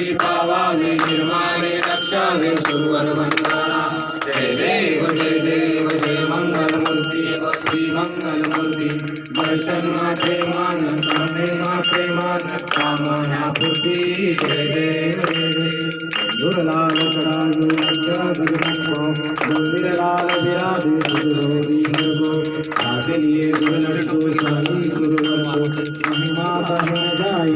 वशी पावावे निर्माणे रक्षावे सुरवर मंगला जय देव जय देव जय मंगल मूर्ती श्री मंगल दर्शन माथे मान सामने माथे मान कामना पूर्ती जय देव जय देव दुर्लाल कड़ायु दुर्मुखो दुर्लाल विराधे दुर्लोरी निर्गो आगे लिए दुर्लभ को स्वामी सुरवर को महिमा बहन जाई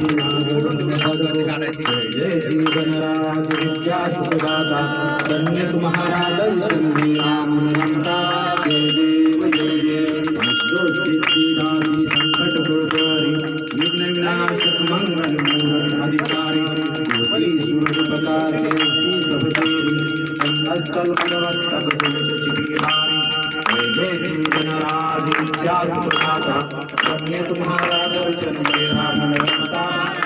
जय श्री गणराज विद्या सुखदाता धन्य महाराज विष्णु राम रमता जय देव जय देव अष्टो सिद्धिदासी संकट को पारी विघ्न विनाशक मंगल मूल अधिकारी ज्योति सूर्य प्रकाश श्री सब देवी स्थल मनमस्तक तुलसी बिहारी जय जय श्री गणराज विद्या सुखदाता धन्य तुम्हारा दर्शन मेरा मन रमता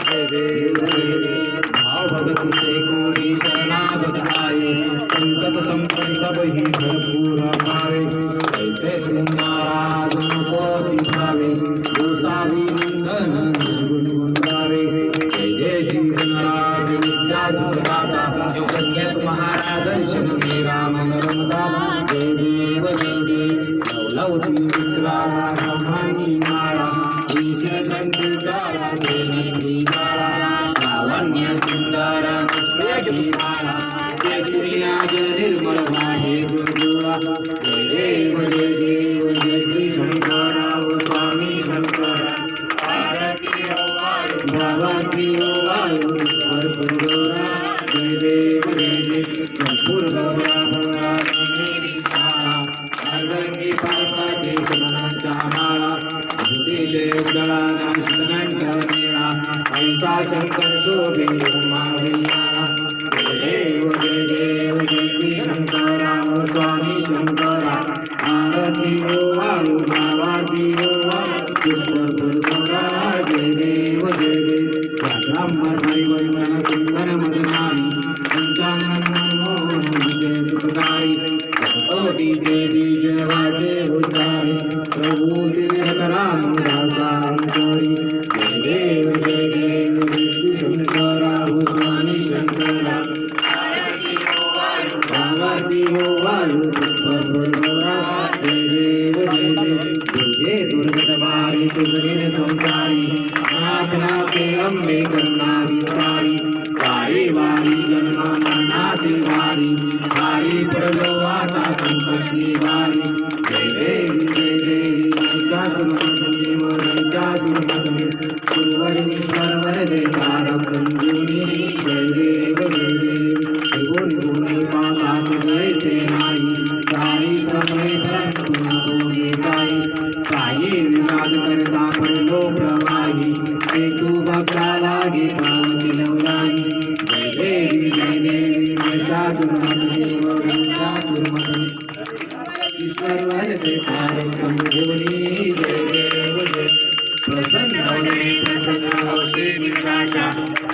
जय देव देव भाव भगत से कोई शरणागत आए संकट संपन्न सब ही भरपूर पावे ऐसे तुम महाराज को दिखावे दोषा भी नंदन सुगुण गुंदावे जय जय जी गणराज विद्या सुखदाता जो कन्यत महाराज शोभे उमावियाळा जय देव जय देव जय श्री जय देव जय सुंदर मदनानी पंचानन मनमोहन वाजे उद्धारी प्रभु के गन्ना विस्तारी वारी वारी जन्म मरणाची वारी वारी पडलो आता संकट निवारी।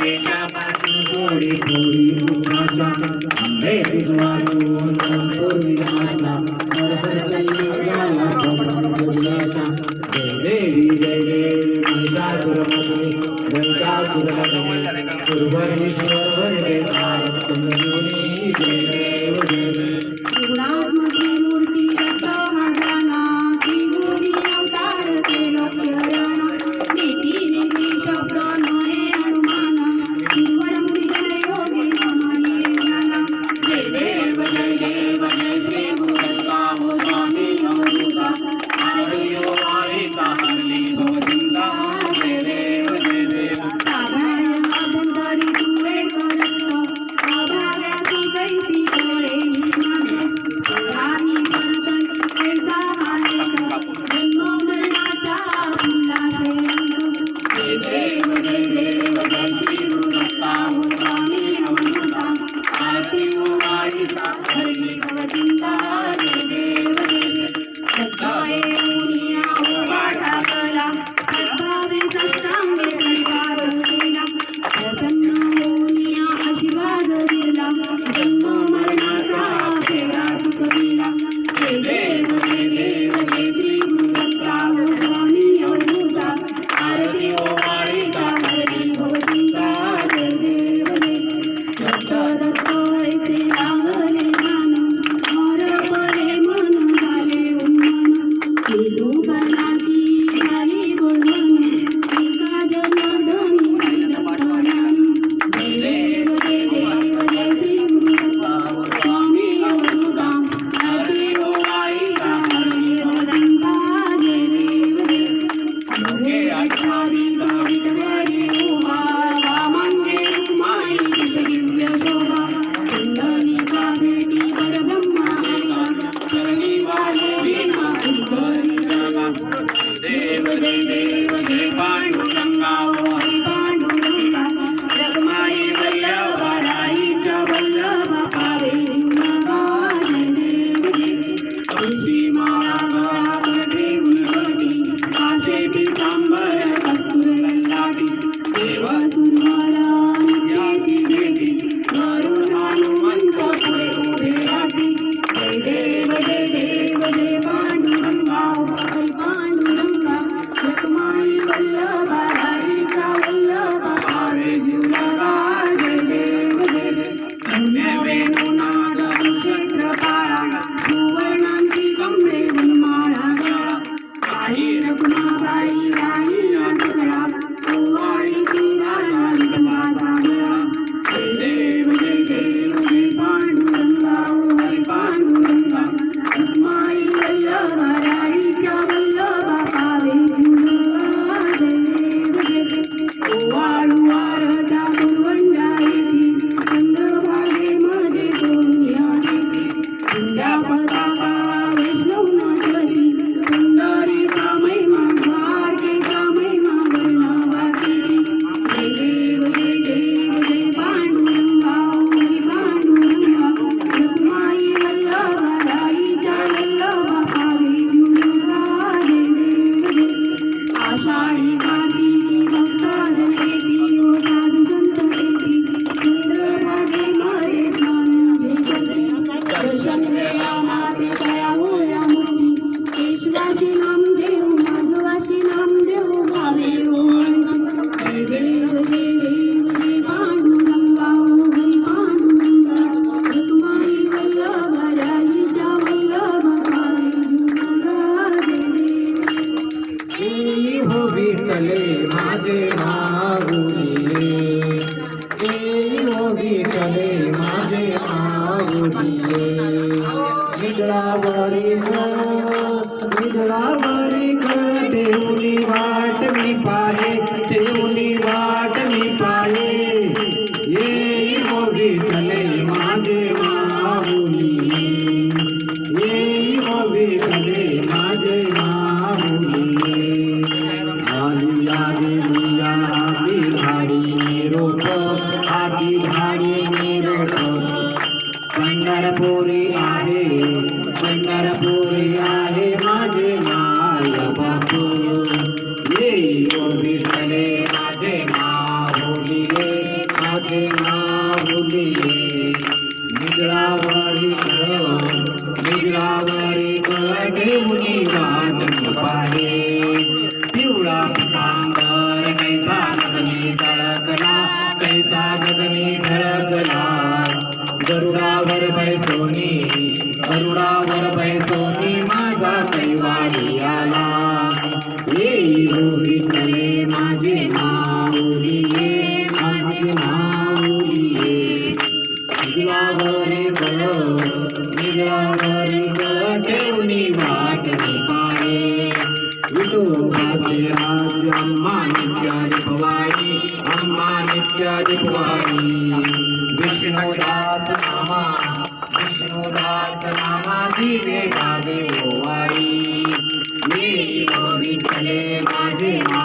कल्याला प्रभुर्याशा जय देवी जय देवी महिषासुरमर्दिनी महिषासुरमर्दिनी सुरवरीश्वर वरदे तारक संजीवनी जय देव भवति Hare जलावरी कर देवनी वाट मी पाए देवनी वाट मी पाए ये मोगी तले माझे माहुली ये मोगी तले माझे माहुली आली लागे लिया आली भारी मेरो को आली भारी मेरो को पंडरपुरी देऊनी वाट पाहे. पिवळा पितांबर कैसा गगनी झळकला कैसा गगनी झळकला ಬೇಡಾದೆ ಓವಾಯಿ ನೀಡಿ ಓ ವಿಠಲೆ ಬಾಜೆ ಮಾ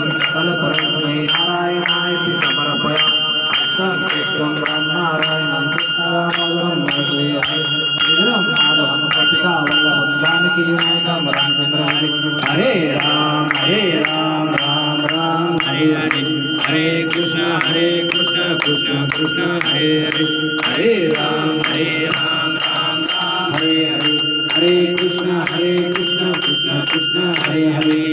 हरे राम हरे राम राम राम हरे हरे हरे कृष्ण हरे कृष्ण कृष्ण कृष्ण हरे हरे हरे राम हरे राम राम राम हरे हरे हरे कृष्ण हरे कृष्ण कृष्ण कृष्ण हरे हरे